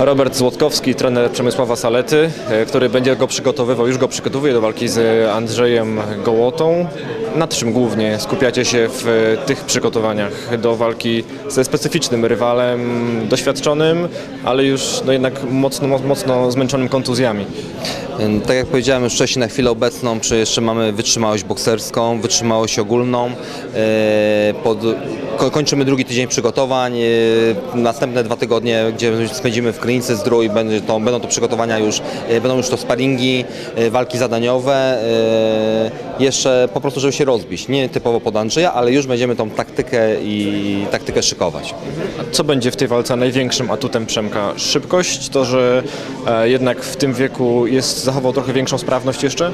Robert Złotkowski, trener Przemysława Salety, e, który będzie go przygotowywał, już go przygotowuje do walki z Andrzejem Gołotą. Nad czym głównie skupiacie się w e, tych przygotowaniach do walki ze specyficznym rywalem, doświadczonym, ale już no jednak mocno, mo- mocno zmęczonym kontuzjami? Tak jak powiedziałem już wcześniej, na chwilę obecną czy jeszcze mamy wytrzymałość bokserską, wytrzymałość ogólną. Yy, Pod, ko- kończymy drugi tydzień przygotowań. Yy, Następne dwa tygodnie, gdzie spędzimy w klinice zdrój, będzie to, będą to przygotowania już, yy, będą już to sparingi, walki zadaniowe. Jeszcze po prostu, żeby się rozbić. Nie typowo pod Andrzeja, ale już będziemy tą taktykę i taktykę szykować. Co będzie w tej walce największym atutem Przemka? Szybkość? To, że e, jednak w tym wieku jest zachował trochę większą sprawność jeszcze?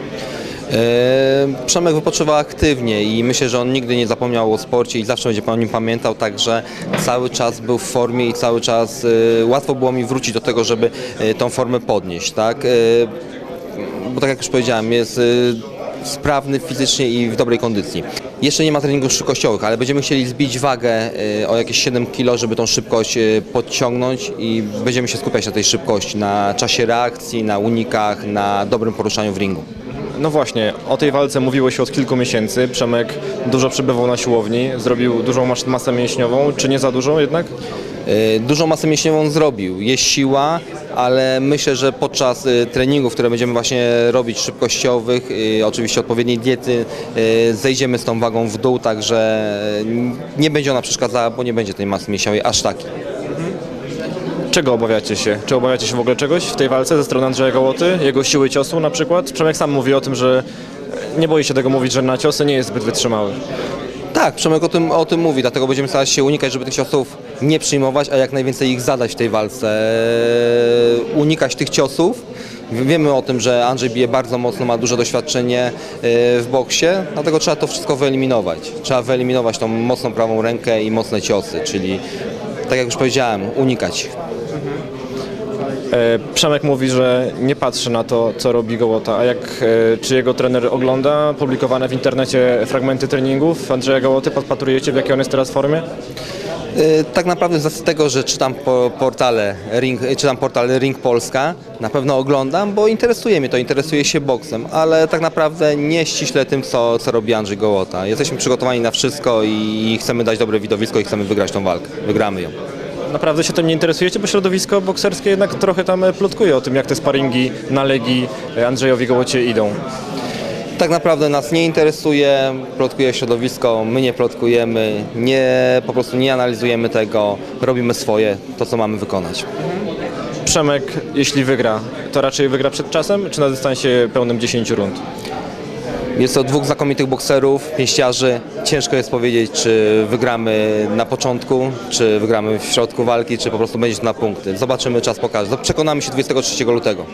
E, Przemek wypoczywa aktywnie i myślę, że on nigdy nie zapomniał o sporcie i zawsze będzie o nim pamiętał, także cały czas był w formie i cały czas e, łatwo było mi wrócić do tego, żeby e, tą formę podnieść, tak? Bo tak jak już powiedziałem, jest sprawny fizycznie i w dobrej kondycji. Jeszcze nie ma treningów szybkościowych, ale będziemy chcieli zbić wagę e, o jakieś 7 kg, żeby tą szybkość e, podciągnąć i będziemy się skupiać na tej szybkości, na czasie reakcji, na unikach, na dobrym poruszaniu w ringu. No właśnie, o tej walce mówiło się od kilku miesięcy. Przemek dużo przebywał na siłowni, zrobił dużą mas- masę mięśniową, czy nie za dużą jednak? Y, Dużą masę mięśniową zrobił, jest siła, ale myślę, że podczas y, treningów, które będziemy właśnie robić szybkościowych, y, oczywiście odpowiedniej diety, zejdziemy z tą wagą w dół, także nie będzie ona przeszkadzała, bo nie będzie tej masy mięśniowej aż takiej. Czego obawiacie się? Czy obawiacie się w ogóle czegoś w tej walce ze strony Andrzeja Gołoty? Jego siły ciosu na przykład? Przemek sam mówi o tym, że nie boi się tego mówić, że na ciosy nie jest zbyt wytrzymały. Tak, Przemek o tym, o tym mówi, dlatego będziemy starać się unikać, żeby tych ciosów nie przyjmować, a jak najwięcej ich zadać w tej walce. Eee, Unikać tych ciosów. Wiemy o tym, że Andrzej bije bardzo mocno, ma duże doświadczenie e, w boksie, dlatego trzeba to wszystko wyeliminować. Trzeba wyeliminować tą mocną prawą rękę i mocne ciosy, czyli tak jak już powiedziałem, unikać. E, Przemek mówi, że nie patrzy na to, co robi Gołota, a jak, e, czy jego trener ogląda publikowane w internecie fragmenty treningów Andrzeja Gołoty? Podpatrujecie, w jakiej on jest teraz formie? E, Tak naprawdę z tego, że czytam po portale Ring, czytam portal Ring Polska, na pewno oglądam, bo interesuje mnie to, interesuje się boksem, ale tak naprawdę nie ściśle tym, co, co robi Andrzej Gołota. Jesteśmy przygotowani na wszystko i chcemy dać dobre widowisko i chcemy wygrać tą walkę. Wygramy ją. Naprawdę się tym nie interesujecie, bo środowisko bokserskie jednak trochę tam e, plotkuje o tym, jak te sparingi na Legii e, Andrzejowi Gołocie idą. Tak naprawdę nas nie interesuje, plotkuje środowisko, my nie plotkujemy, nie, po prostu nie analizujemy tego, robimy swoje, to co mamy wykonać. Przemek, jeśli wygra, to raczej wygra przed czasem, czy na dystansie pełnym 10 rund? Jest to dwóch znakomitych bokserów, pięściarzy. Ciężko jest powiedzieć, czy wygramy na początku, czy wygramy w środku walki, czy po prostu będzie to na punkty. Zobaczymy, czas pokaże. Przekonamy się 23 lutego.